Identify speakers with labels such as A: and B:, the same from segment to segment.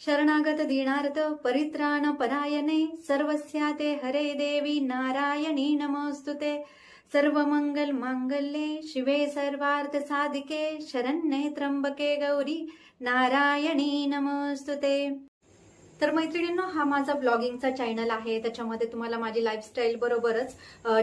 A: शरणागत दीनार्थ परित्राण परायणे सर्वस्याते हरे देवी नारायणी नमोस्तुते सर्वमंगल मांगल्ये शिवे सर्वार्थ साधिके शरण्ये त्र्यंबके गौरी नारायणी नमोस्तुते तर मैत्रिणींनो हा माझा ब्लॉगिंगचा चॅनल आहे. त्याच्यामध्ये तुम्हाला माझी लाईफस्टाईल बरोबरच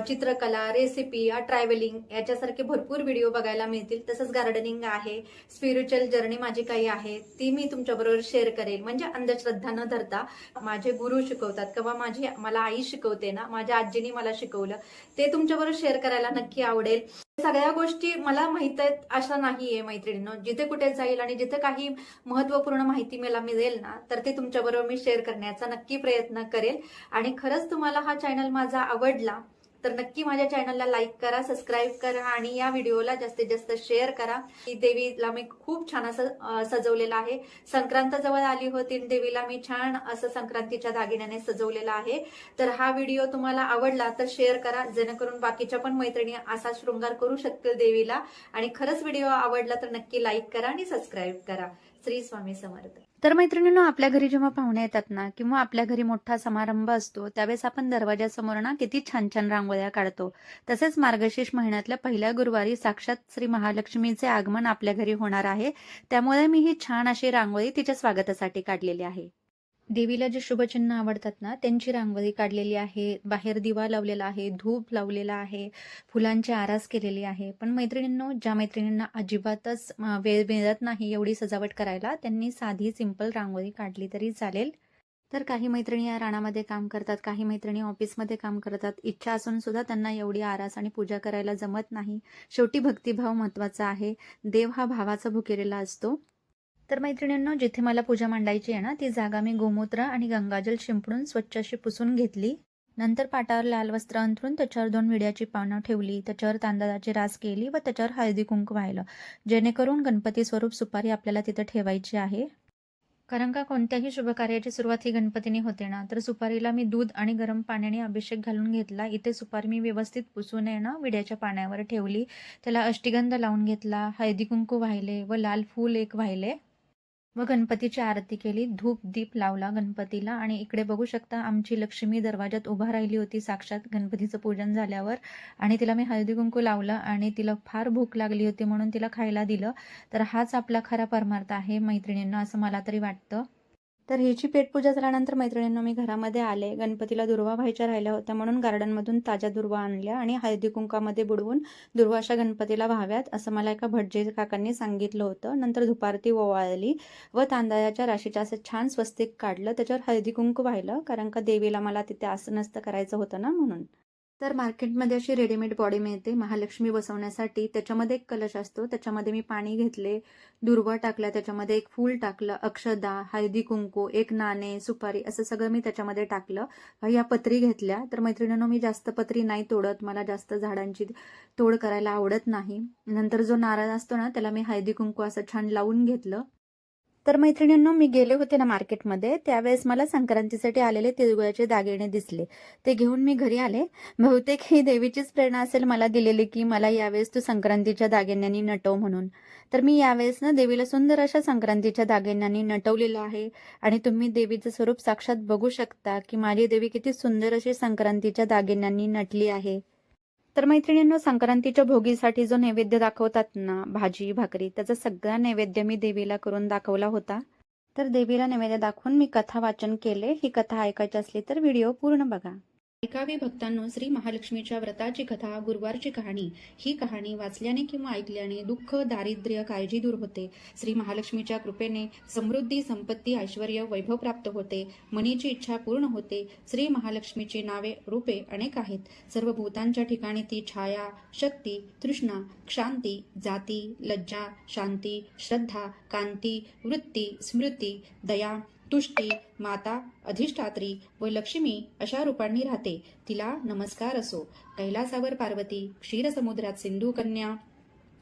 A: चित्रकला रेसिपी ट्रॅव्हलिंग याच्यासारखे भरपूर व्हिडिओ बघायला मिळतील. तसंच गार्डनिंग आहे स्पिरिच्युअल जर्नी माझी काही आहे ती मी तुमच्याबरोबर शेअर करेल म्हणजे अंधश्रद्धा न धरता माझे गुरु शिकवतात किंवा माझी मला आई शिकवते ना माझ्या आजीनी मला शिकवलं ते तुमच्याबरोबर शेअर करायला नक्की आवडेल. सगळ्या गोष्टी मला माहीत आहेत अशा नाहीये मैत्रिणींनो. जिथे कुठे जाईल आणि जिथे काही महत्त्वपूर्ण माहिती मला मिळेल ना तर ते तुमच्याबरोबर मी शेअर करण्याचा नक्की प्रयत्न करेल. आणि खरंच तुम्हाला हा चॅनल माझा आवडला तर नक्की माझ्या चॅनलला लाईक करा सबस्क्राईब करा आणि या व्हिडिओला जास्तीत जास्त शेअर करा. ही देवीला मी खूप छान असं सजवलेलं आहे. संक्रांत जवळ आली होती देवीला मी छान असं संक्रांतीच्या दागिन्याने सजवलेला आहे. तर हा व्हिडिओ तुम्हाला आवडला तर शेअर करा. जेणेकरून बाकीच्या पण मैत्रिणी असा शृंगार करू शकतील देवीला. आणि खरंच व्हिडिओ आवडला तर नक्की लाईक करा आणि सबस्क्राईब करा. श्री स्वामी समर्थ. तर मैत्रिणींनो आपल्या घरी जेव्हा पाहुणे येतात ना किंवा आपल्या घरी मोठा समारंभ असतो त्यावेळेस आपण दरवाजासमोर ना किती छान छान रांगोळ्या काढतो. तसेच मार्गशीर्ष महिन्यातल्या पहिल्या गुरुवारी साक्षात श्री महालक्ष्मीचे आगमन आपल्या घरी होणार आहे. त्यामुळे मी ही छान अशी रांगोळी तिच्या स्वागतासाठी काढलेली आहे. देवीला जे शुभचिन्ह आवडतात ना त्यांची रांगोळी काढलेली आहे बाहेर दिवा लावलेला आहे धूप लावलेला आहे फुलांची आरास केलेली आहे. पण मैत्रिणींनो ज्या मैत्रिणींना अजिबातच वेळ मिळत नाही एवढी सजावट करायला त्यांनी साधी सिंपल रांगोळी काढली तरी चालेल. तर काही मैत्रिणी या राणामध्ये काम करतात काही मैत्रिणी ऑफिसमध्ये काम करतात. इच्छा असून सुद्धा त्यांना एवढी आरास आणि पूजा करायला जमत नाही. शेवटी भक्तिभाव महत्त्वाचा आहे. देव हा भावाचा भुकेलेला असतो. तर मैत्रिणींनो जिथे मला पूजा मांडायची आहे ना ती जागा मी गोमूत्र आणि गंगाजल शिंपडून स्वच्छ अशी पुसून घेतली. नंतर पाटावर लाल वस्त्र अंथरून त्याच्यावर दोन विड्याची पानं ठेवली. त्याच्यावर तांदळाची रास केली व त्याच्यावर हळदी कुंक व्हायला जेणेकरून गणपती स्वरूप सुपारी आपल्याला तिथं ठेवायची आहे. कारण का कोणत्याही शुभकार्याची सुरुवात ही गणपतीने होते ना तर सुपारीला मी दूध आणि गरम पाण्याने अभिषेक घालून घेतला. इथे सुपारी मी व्यवस्थित पुसून आहे ना विड्याच्या पाण्यावर ठेवली. त्याला अष्टिगंध लावून घेतला हळदी कुंकू वाहिले व लाल फूल एक वाहिले. व गणपतीची आरती केली. धूप दीप लावला गणपतीला आणि इकडे बघू शकता आमची लक्ष्मी दरवाजात उभा राहिली होती साक्षात गणपतीचं पूजन झाल्यावर. आणि तिला मी हळदी कुंकू लावलं आणि तिला फार भूक लागली होती म्हणून तिला खायला दिलं. तर हाच आपला खरा परमार्थ आहे मैत्रिणींना असं मला तरी वाटतं. तर हिची पेटपूजा झाल्यानंतर मैत्रिणींना मी घरामध्ये आले. गणपतीला दुर्वा व्हायच्या राहिल्या होत्या म्हणून गार्डनमधून ताज्या दुर्वा आणल्या आणि हळदी कुंकामध्ये बुडवून दुर्वा अशा गणपतीला व्हाव्यात असं मला एका भटजे काकांनी सांगितलं होतं. नंतर दुपारती ओवाळली व तांदळाच्या राशीच्या असं छान स्वस्तिक काढलं. त्याच्यावर हळदी कुंकू व्हायलं कारण का देवीला मला तिथे असं करायचं होतं ना म्हणून. तर मार्केटमध्ये अशी रेडीमेड बॉडी मिळते महालक्ष्मी बसवण्यासाठी. त्याच्यामध्ये एक कलश असतो त्याच्यामध्ये मी पाणी घेतले दुर्वा टाकला त्याच्यामध्ये एक फूल टाकलं अक्षदा हळदी कुंकू एक नाणे सुपारी असं सगळं मी त्याच्यामध्ये टाकलं. या पत्री घेतल्या तर मैत्रिणींनो मी जास्त पत्री नाही तोडत. मला जास्त झाडांची तोड करायला आवडत नाही. नंतर जो नारळ असतो ना त्याला मी हळदी कुंकू असं छान लावून घेतलं. तर मैत्रिणींनो मी गेले होते ना मार्केटमध्ये. त्यावेळेस मला संक्रांतीसाठी आलेले तिळगुळाचे दागिने दिसले. ते घेऊन मी घरी आले. बहुतेक ही देवीचीच प्रेरणा असेल मला दिलेली की मला यावेळेस तू संक्रांतीच्या दागिन्यांनी नटव म्हणून. तर मी यावेळेस ना देवीला सुंदर अशा संक्रांतीच्या दागिन्यांनी नटवलेलं आहे. आणि तुम्ही देवीचं स्वरूप साक्षात बघू शकता की माझी देवी किती सुंदर अशी संक्रांतीच्या दागिन्यांनी नटली आहे. तर मैत्रिणींनो संक्रांतीच्या भोगीसाठी जो नैवेद्य दाखवतात ना भाजी भाकरी त्याचा सगळा नैवेद्य मी देवीला करून दाखवला होता. तर देवीला नैवेद्य दाखवून मी कथा वाचन केले. ही कथा ऐकायची असली तर व्हिडिओ पूर्ण बघा. ऐकावी भक्तांनो श्री महालक्ष्मीच्या व्रताची कथा गुरुवारची कहाणी ही कहाणी वाचल्याने किंवा ऐकल्याने दुःख दारिद्र्य काळजी दूर होते. श्री महालक्ष्मीच्या कृपेने समृद्धी संपत्ती ऐश्वर वैभव प्राप्त होते. मनीची इच्छा पूर्ण होते. श्री महालक्ष्मीची नावे रूपे अनेक आहेत. सर्व भूतांच्या ठिकाणी ती छाया शक्ती तृष्णा क्षांती जाती लज्जा शांती श्रद्धा कांती वृत्ती स्मृती दया तुष्टी माता अधिष्ठात्री व लक्ष्मी अशा रूपांनी राहते. तिला नमस्कार असो. कैलासावर पार्वती क्षीरसमुद्रात सिंधू कन्या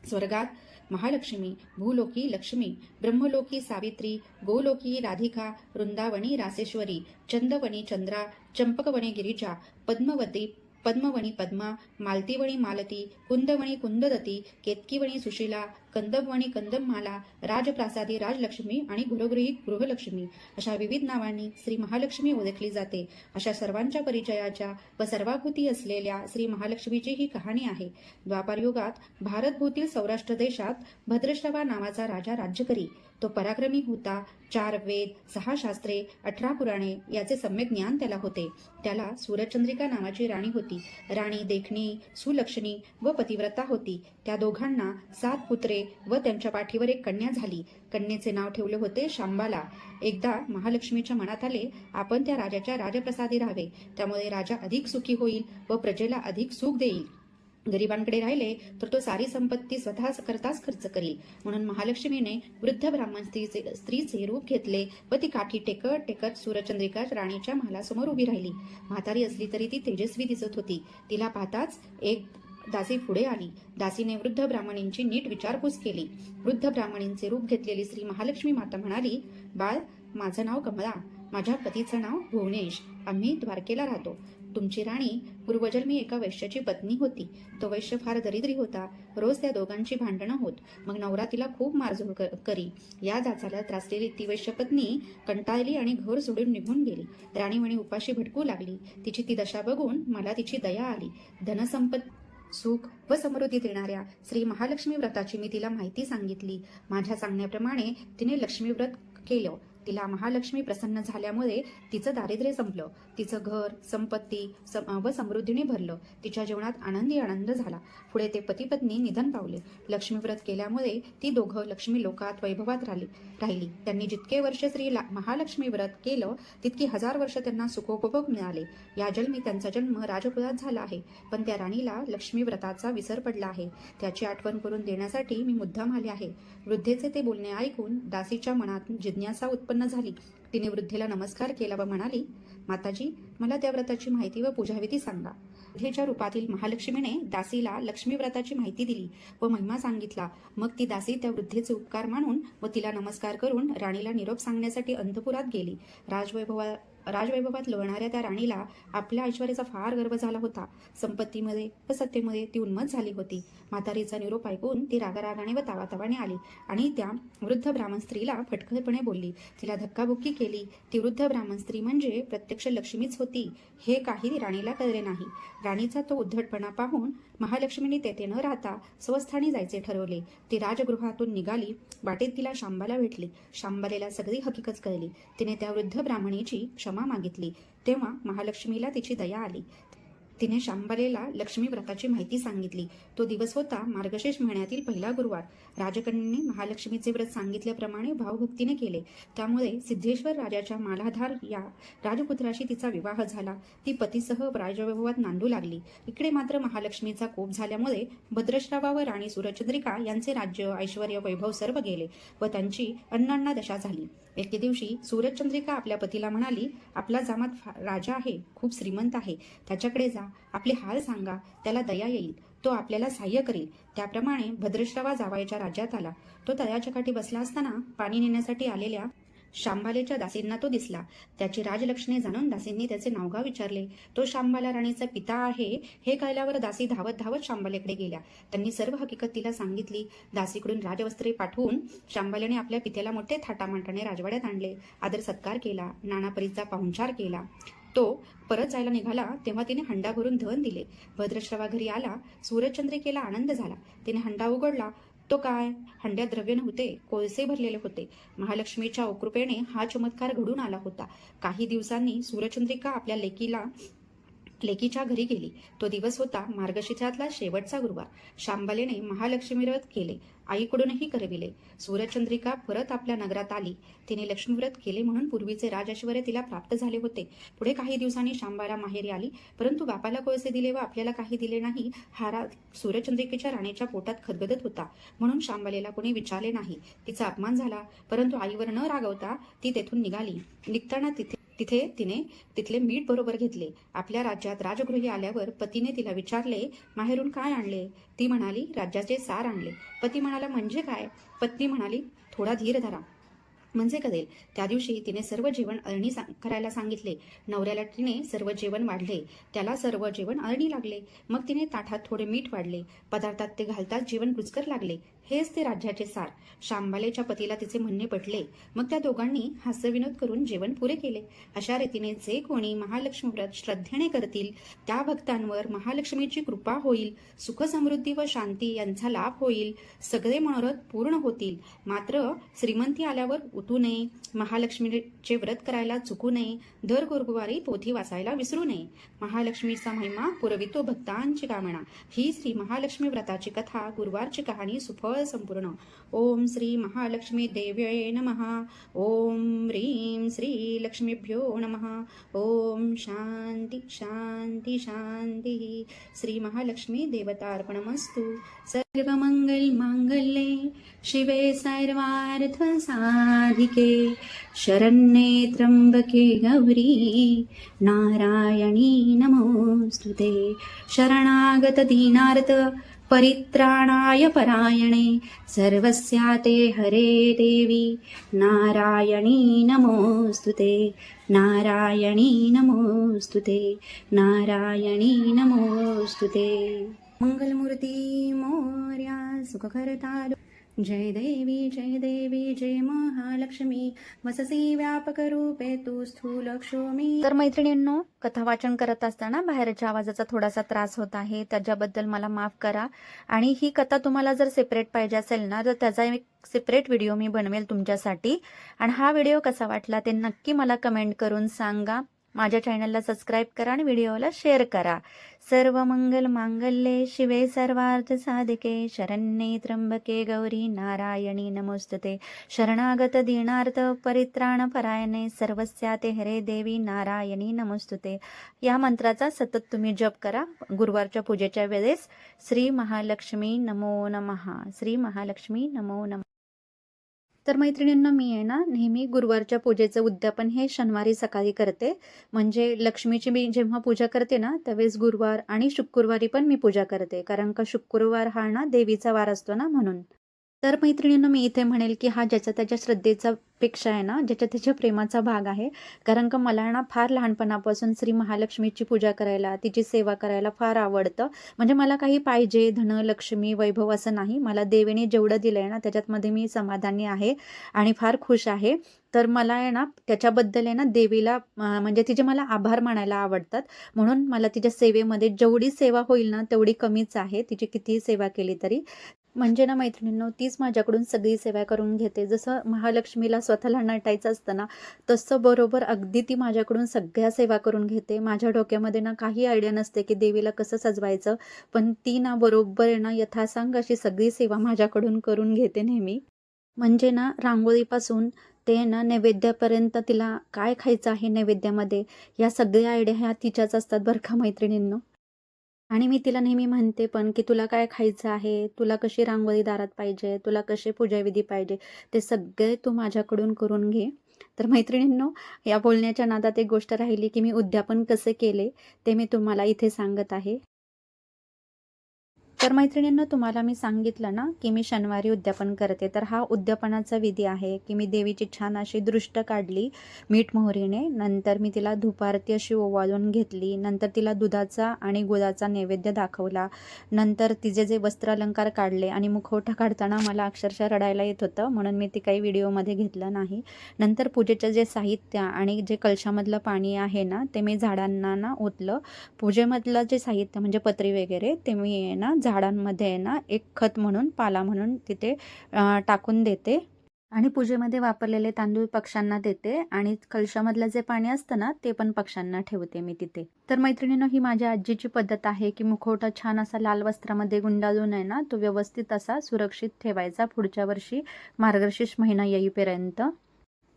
A: स्वर्गात महालक्ष्मी भूलोकी लक्ष्मी ब्रह्मलोकी सावित्री गोलोकी राधिका वृंदावनी रासेश्वरी चंदवणी चंद्रा चंपकवणी गिरिजा पद्मवती
B: पद्मवणी पद्मा मालतीवणी मालती कुंदवणी कुंददती केतकीवणी सुशीला कंदमवणी कंदममाला राजप्रासादी राजलक्ष्मी आणि गृहगृही गृहलक्ष्मी अशा विविध नावांनी श्री महालक्ष्मी ओळखली जाते. अशा सर्वांच्या परिचयाच्या व सर्वाभूती असलेल्या श्री महालक्ष्मीची ही कहाणी आहे. द्वापार युगात भारतभूतील सौराष्ट्र देशात भद्रश्रवा नावाचा राजा राज्य करी तो पराक्रमी होता. चार वेद सहा शास्त्रे अठरा पुराणे याचे सम्यक ज्ञान त्याला होते. त्याला सूरचंद्रिका नावाची राणी होती. राणी देखणी सुलक्षणी व पतिव्रता होती. त्या दोघांना सात पुत्रे व त्यांच्या पाठीवर एक कन्या झाली. कन्येचे नाव ठेवले होते शांबाला. एकदा महालक्ष्मीच्या मनात आले आपण त्या राजाच्या राजप्रसादी राहावे. त्यामुळे राजा अधिक सुखी होईल व प्रजेला अधिक सुख देईल. गरिबांकडे राहिले तर तो सारी संपत्ती स्वतः करताच खर्च करील. म्हणून महालक्ष्मीने वृद्ध ब्राह्मण स्त्रीचे स्त्रीचे रूप घेतले व ती काठी टेकत टेकत सूरचंद्रिका राणीच्या महालासमोर उभी राहिली. म्हातारी असली तरी ती तेजस्वी दिसत होती. तिला पाहताच एक दासी पुढे आली. दासीने वृद्ध ब्राह्मणींची नीट विचारपूस केली. वृद्ध ब्राह्मणींचे रूप घेतलेली श्री महालक्ष्मी माता म्हणाली बाळ माझं नाव कमला. माझ्या पतीचं नाव भुवनेश. आम्ही द्वारकेला राहतो. तुमची राणी पूर्वजन्मी एका वैश्याची पत्नी होती. तो वैश्य फार दरिद्री होता. रोज त्या दोघांची भांडणं होत. मग नवरा तिला खूप मारझोड करी. या जाचाला त्रासलेली ती वैश्य पत्नी कंटाळली आणि घर सोडून निघून गेली. राणी म्हणे उपाशी भटकू लागली. तिची ती दशा बघून मला तिची दया आली. धनसंपत सुख व समृद्धी देणाऱ्या श्री महालक्ष्मी व्रताची मी तिला माहिती सांगितली. माझ्या सांगण्याप्रमाणे तिने लक्ष्मी व्रत केलं. तिला महालक्ष्मी प्रसन्न झाल्यामुळे तिचं दारिद्र्य संपलं. तिचं घर संपत्ती सम- व समृद्धीने भरलं. तिच्या जीवनात आनंदी आनंद झाला. पुढे ते पती पत्नी निधन पावले. लक्ष्मी व्रत केल्यामुळे ती दोघं लक्ष्मी लोकात वैभवात राहिली राहिली. त्यांनी जितके वर्ष श्री महालक्ष्मी व्रत केलं तितकी हजार वर्ष त्यांना सुखोपभोग मिळाले. या जन्मी त्यांचा जन्म राजकुलात झाला आहे. पण त्या राणीला लक्ष्मी व्रताचा विसर पडला आहे. त्याची आठवण करून देण्यासाठी मी मुद्दाम आले आहे. वृद्धेचे ते बोलणे ऐकून दासीच्या मनात जिज्ञासा उत्पन्न झाली. तिने वृद्धेला नमस्कार केला व म्हणाली माताजी मला त्या व्रताची माहिती व पूजाविधी सांगा. वृद्धेच्या रूपातील महालक्ष्मीने दासीला लक्ष्मी व्रताची माहिती दिली व महिमा सांगितला. मग ती दासी त्या वृद्धेचे उपकार मानून व तिला नमस्कार करून राणीला निरोप सांगण्यासाठी अंतपुरात गेली. राजवैभवा राजवैभवात लोळणाऱ्या त्या राणीला आपल्या ऐश्वर्याचा फार गर्व झाला होता. संपत्तीमध्ये व सत्तेमध्ये ती उन्मत झाली होती. म्हातारीचा निरोप ऐकून ती रागारागाने व तावातावाने आली आणि त्या वृद्ध ब्राह्मण स्त्रीला फटकळपणे बोलली. तिला धक्काबुक्की केली. ती वृद्ध ब्राह्मण स्त्री म्हणजे प्रत्यक्ष लक्ष्मीच होती. हे काही राणीला कळले नाही. राणीचा तो उद्धटपणा पाहून महालक्ष्मीने तेथे न राहता स्वस्थानी जायचे ठरवले. ती राजगृहातून निघाली वाटेत तिला शांबाला भेटली. शांबालेला सगळी हकीकत कळली. तिने त्या वृद्ध ब्राह्मणीची क्षमा मागितली. तेव्हा महालक्ष्मीला तिची दया आली. तिने शांबलेला लक्ष्मी व्रताची माहिती सांगितली. तो दिवस होता मार्गशेष महिन्यातील पहिला गुरुवार. राजकन्याने महालक्ष्मीचे व्रत सांगितल्याप्रमाणे भावभक्तीने केले. त्यामुळे सिद्धेश्वर राजाच्या मालाधार या राजपुत्राशी तिचा विवाह झाला. ती पतीसह राजवैभवात नांदू लागली. इकडे मात्र महालक्ष्मीचा कोप झाल्यामुळे भद्रश्रावा व राणी सुरचंद्रिका यांचे राज्य ऐश्वर वैभव सर्व गेले व त्यांची अण्णांना दशा झाली. एके दिवशी सूरजचंद्रिका आपल्या पतीला म्हणाली आपला जामात फा- राजा आहे खूप श्रीमंत आहे. त्याच्याकडे जा आपले हाल सांगा त्याला दया येईल. तो आपल्याला सहाय्य करेल. त्याप्रमाणे भद्रश्रवा जावायच्या राज्यात आला. तो तयाच्या काठी बसला असताना पाणी नेण्यासाठी आलेल्या शांबालेच्या दासींना तो दिसला. त्याची राजलक्ष्मी जाणून दासींनी त्याचे नावगाव विचारले. तो शांबाला राणीचा पिता आहे हे कळल्यावर दासी धावत धावत शांबालेकडे गेल्या. त्यांनी सर्व हकीकत तिला सांगितली. दासीकडून राजवस्त्रे पाठवून शांबालेने आपल्या पित्याला मोठे थाटामाटाने राजवाड्यात आणले. आदर सत्कार केला. नाणापरीचा पाहुणचार केला. तो परत जायला निघाला तेव्हा तिने हंडा भरून धन दिले. भद्रश्रवा घरी आला. सूर्यचंद्रिकेला आनंद झाला. तिने हंडा उघडला. तो काय हंड्यात द्रव्य नव्हते कोळसे भरलेले होते. महालक्ष्मीच्या कृपेने हा चमत्कार घडून आला होता. काही दिवसांनी सूरचंद्रिका आपल्या लेकीला लेकीच्या घरी गेली. तो दिवस होता मार्गशीर्षातला शेवटचा गुरुवार. शांबलेने महालक्ष्मीव्रत केले. आईकडूनही करविले. सूर्यचंद्रिका परत आपल्या नगरात आली. तिने लक्ष्मीव्रत केले म्हणून पूर्वीचे राजऐश्वर्य तिला प्राप्त झाले होते. पुढे काही दिवसांनी शांबाला माहेरी आली. परंतु बापाला कोळसे दिले व आपल्याला काही दिले नाही हा सूर्यचंद्रिकेच्या सूरचंद्रिकेच्या राणीच्या पोटात खदगदत होता. म्हणून शांबालेला कोणी विचारले नाही. तिचा अपमान झाला. परंतु आईवर न रागवता ती तेथून निघाली. निघताना तिथे तिथे तिने तिथले मीठ बरोबर घेतले. आपल्या राज्यात राजगृही आल्यावर पतीने तिला विचारले माहेरून काय आणले? ती म्हणाली राज्याचे सार आणले. पती म्हणाला म्हणजे काय? पत्नी म्हणाली थोडा धीर धरा. म्हणजे कदेल त्या दिवशी तिने सर्व जेवण अळणी सा- करायला सांगितले. नवऱ्याला तिने सर्व जेवण वाढले. त्याला सर्व जेवण अळणी लागले. मग तिने ताटात थोडे मीठ वाढले. पदार्थात ते घालताच जेवण रुचकर लागले. हेच ते राज्याचे सार. शांबालेच्या पतीला तिचे म्हणणे पटले. मग त्या दोघांनी हास्यविनोद करून जेवण पुरे केले. अशा रीतीने जे कोणी महालक्ष्मी व्रत श्रद्धेने करतील त्या भक्तांवर महालक्ष्मीची कृपा होईल सुख समृद्धी व शांती यांचा लाभ होईल सगळे मनोरथ पूर्ण होतील. मात्र श्रीमंती आल्यावर उठू नये महालक्ष्मीचे व्रत करायला चुकू नये दर गुरुवारी पोथी वाचायला विसरू नये. महालक्ष्मीचा महिमा पुरवितो भक्तांची कामना. ही श्री महालक्ष्मी व्रताची कथा गुरुवारची कहाणी सुफळ संपूर्ण. ओम श्री महालक्ष्मी देव्ये नमः. ओम ह्रीं श्री लक्ष्मीभ्यो नमः. ओम शांती शांती शांती. श्री महालक्ष्मी देवतार्पणमस्तु.
A: सर्वमंगल मांगल्ये शिवे सर्वार्थ साधिके. शरण्ये त्र्यंबके गौरी. नारायणी नमोस्तुते शरणागत दीनार्थ परित्राणाय परायणे सर्वस्याते हरे देवी नारायणी नमोस्तुते नारायणी नमोस्तुते नारायणी नमोस्तुते मंगलमूर्ती मोर्या सुखकर्ता जय देवी जय देवी जय महालक्ष्मी. वससी व्यापक रूपे तू स्थूल क्षोमी. तर मैत्रिणींनो कथा वाचन करत असताना बाहेरच्या आवाजाचा थोडासा त्रास होत आहे त्याच्याबद्दल मला माफ करा. आणि ही कथा तुम्हाला जर सेपरेट पाहिजे असेल ना तर त्याचा एक सेपरेट व्हिडिओ मी बनवेल तुमच्यासाठी. आणि हा व्हिडिओ कसा वाटला ते नक्की मला कमेंट करून सांगा. माझ्या चॅनलला सबस्क्राईब करा आणि व्हिडिओला शेअर करा. सर्व मंगल मांगल्ये. शिवे सर्वार्थ साधिके. शरण्ये त्र्यंबके गौरी नारायणी नमोस्तुते. शरणागत दीनार्थ परित्राण परायणे. सर्वस्याते हरे देवी नारायणी नमोस्तुते. या मंत्राचा सतत तुम्ही जप करा. गुरुवारच्या पूजेच्या वेळेस श्री महालक्ष्मी नमो नमः. श्री महालक्ष्मी नमो नमः. तर मैत्रिणींना मी आहे ना नेहमी गुरुवारच्या पूजेचं उद्यापन हे शनिवारी सकाळी करते. म्हणजे लक्ष्मीची मी जेव्हा पूजा करते ना त्यावेळेस गुरुवार आणि शुक्रवारी पण मी पूजा करते. कारण का शुक्रवार हा ना देवीचा वार असतो ना म्हणून. तर मैत्रिणींनो मी इथे म्हणेल की हा ज्याच्या त्याच्या श्रद्धेचा पेक्षा आहे ना ज्याच्या त्याच्या प्रेमाचा भाग आहे. कारण का मला ना फार लहानपणापासून श्री महालक्ष्मीची पूजा करायला तिची सेवा करायला फार आवडतं. म्हणजे मला काही पाहिजे धन लक्ष्मी वैभव असं नाही. मला देवीने जेवढं दिलं आहे ना त्याच्यातमध्ये मी समाधानी आहे आणि फार खुश आहे. तर मला आहे ना त्याच्याबद्दल आहे ना देवीला म्हणजे तिचे मला आभार मानायला आवडतात. म्हणून मला तिच्या सेवेमध्ये जेवढी सेवा होईल ना तेवढी कमीच आहे. तिची कितीही सेवा केली तरी. म्हणजे ना मैत्रिणींनो तीच माझ्याकडून सगळी सेवा करून घेते. जसं महालक्ष्मीला स्वतःला नटायचं असतं ना तसं बरोबर अगदी ती माझ्याकडून सगळ्या सेवा करून घेते. माझ्या डोक्यामध्ये ना काही आयडिया नसते की देवीला कसं सजवायचं पण ती ना बरोबर आहे ना यथासांग अशी सगळी सेवा माझ्याकडून करून घेते नेहमी. म्हणजे ना रांगोळीपासून ते ना नैवेद्यापर्यंत तिला काय खायचं आहे नैवेद्यामध्ये या सगळ्या आयडिया ह्या तिच्याच असतात बरं का मैत्रिणींनो? आणि मी तिला नेहमी म्हणते पण की तुला काय खायचं आहे? तुला कशी रांगोळी दारात पाहिजे? तुला कसे पूजाविधी पाहिजे? ते सगळे तू माझ्याकडून करून घे. तर मैत्रिणींनो या बोलण्याच्या नादात एक गोष्ट राहिली की मी उद्यापन कसे केले ते मी तुम्हाला इथे सांगत आहे. तर मैत्रिणींना तुम्हाला मी सांगितलं ना की मी शनिवारी उद्यापन करते. तर हा उद्यापनाचा विधी आहे की मी देवीची छान अशी दृष्ट काढली मीठ मोहरीने. नंतर मी तिला धुपारती अशी ओवाळून घेतली. नंतर तिला दुधाचा आणि गुळाचा नैवेद्य दाखवला. नंतर तिचे जे वस्त्र अलंकार काढले आणि मुखवटा काढताना मला अक्षरशः रडायला येत होतं म्हणून मी ते काही व्हिडिओमध्ये घेतलं नाही. नंतर पूजेचं जे साहित्य आणि जे कलशामधलं पाणी आहे ना ते मी झाडांना ना ओतलं. पूजेमधलं जे साहित्य म्हणजे पत्री वगैरे ते मी ना झाड झाडांमध्ये आहे ना एक खत म्हणून पाला म्हणून तिथे टाकून देते. आणि पूजेमध्ये वापरलेले तांदूळ पक्ष्यांना देते आणि कलशामधलं जे पाणी असतं ना ते पण पक्ष्यांना ठेवते मी तिथे. तर मैत्रिणीनं ही माझ्या आजीची पद्धत आहे की मुखवटा छान असा लाल वस्त्रामध्ये गुंडाळून आहे ना तो व्यवस्थित असा सुरक्षित ठेवायचा पुढच्या वर्षी मार्गशीर्ष महिना येईपर्यंत.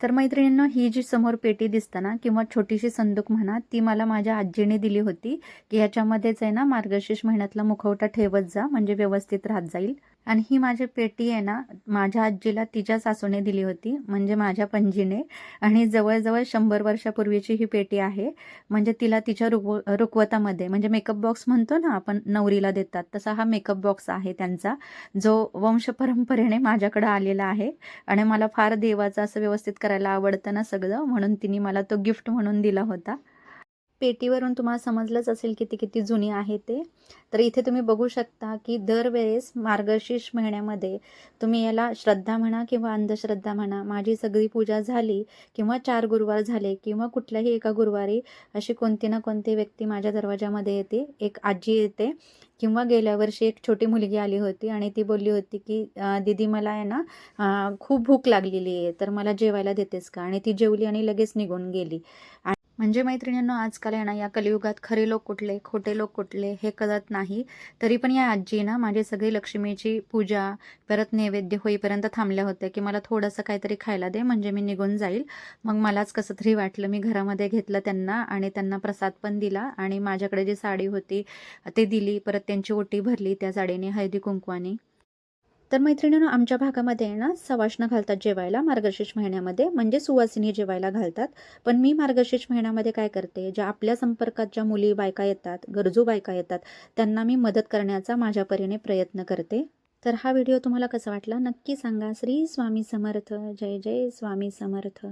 A: तर मैत्रिणींनो ही जी समोर पेटी दिसताना किंवा छोटीशी संदूक म्हणा ती मला माझ्या आजीने दिली होती की ह्याच्यामध्येच आहे ना मार्गशीर्ष महिन्यातला मुखवटा ठेवत जा म्हणजे व्यवस्थित राहत जाईल. आणि ही माझी पेटी आहे ना माझ्या आजीला तिच्या सासूने दिली होती म्हणजे माझ्या पणजीने. आणि जवळजवळ शंभर वर्षापूर्वीची ही पेटी आहे म्हणजे तिला तिच्या रुक रुकवतामध्ये म्हणजे मेकअप बॉक्स म्हणतो ना आपण नवरीला देतात तसा हा मेकअप बॉक्स आहे त्यांचा जो वंश परंपरेने माझ्याकडं आलेला आहे. आणि मला फार देवाचं असं व्यवस्थित करायला आवडतं ना सगळं म्हणून तिने मला तो गिफ्ट म्हणून दिला होता. पेटीवरून तुम्हाला समजलंच असेल किती किती जुनी आहे ते. तर इथे तुम्ही बघू शकता की दरवेळेस मार्गशीर्ष महिन्यामध्ये तुम्ही याला श्रद्धा म्हणा किंवा अंधश्रद्धा म्हणा माझी सगळी पूजा झाली किंवा चार गुरुवार झाले किंवा कुठल्याही एका गुरुवारी अशी कोणती ना कोणती व्यक्ती माझ्या दरवाजामध्ये येते एक आजी येते किंवा गेल्या वर्षी एक छोटी मुलगी आली होती आणि ती बोलली होती की दिदी दीदी मला आहे ना खूप भूक लागलेली आहे तर मला जेवायला देतेस का? आणि ती जेवली आणि लगेच निघून गेली. आणि म्हणजे मैत्रिणींनो आजकाल आहे ना या कलियुगात खरे लोक कुठले खोटे लोक कुठले हे कळत नाही. तरी पण या आजी ना माझी सगळी लक्ष्मीची पूजा परत नैवेद्य होईपर्यंत थांबल्या होत्या की मला थोडंसं काहीतरी खायला दे म्हणजे मी निघून जाईल. मग मलाच कसं तरी वाटलं मी घरामध्ये घेतलं त्यांना आणि त्यांना प्रसाद पण दिला आणि माझ्याकडे जी साडी होती ते दिली परत त्यांची ओटी भरली त्या साडीने हळदी कुंकवाने. तर मैत्रिणीनं आमच्या भागामध्ये आहे ना सवाष्ण घालतात जेवायला मार्गशीर्ष महिन्यामध्ये. म्हणजे सुवासिनी जेवायला घालतात. पण मी मार्गशीर्ष महिन्यामध्ये काय करते ज्या आपल्या संपर्कात ज्या मुली बायका येतात गरजू बायका येतात त्यांना मी मदत करण्याचा माझ्या परीने प्रयत्न करते. तर हा व्हिडिओ तुम्हाला कसा वाटला नक्की सांगा. श्री स्वामी समर्थ. जय जय स्वामी समर्थ.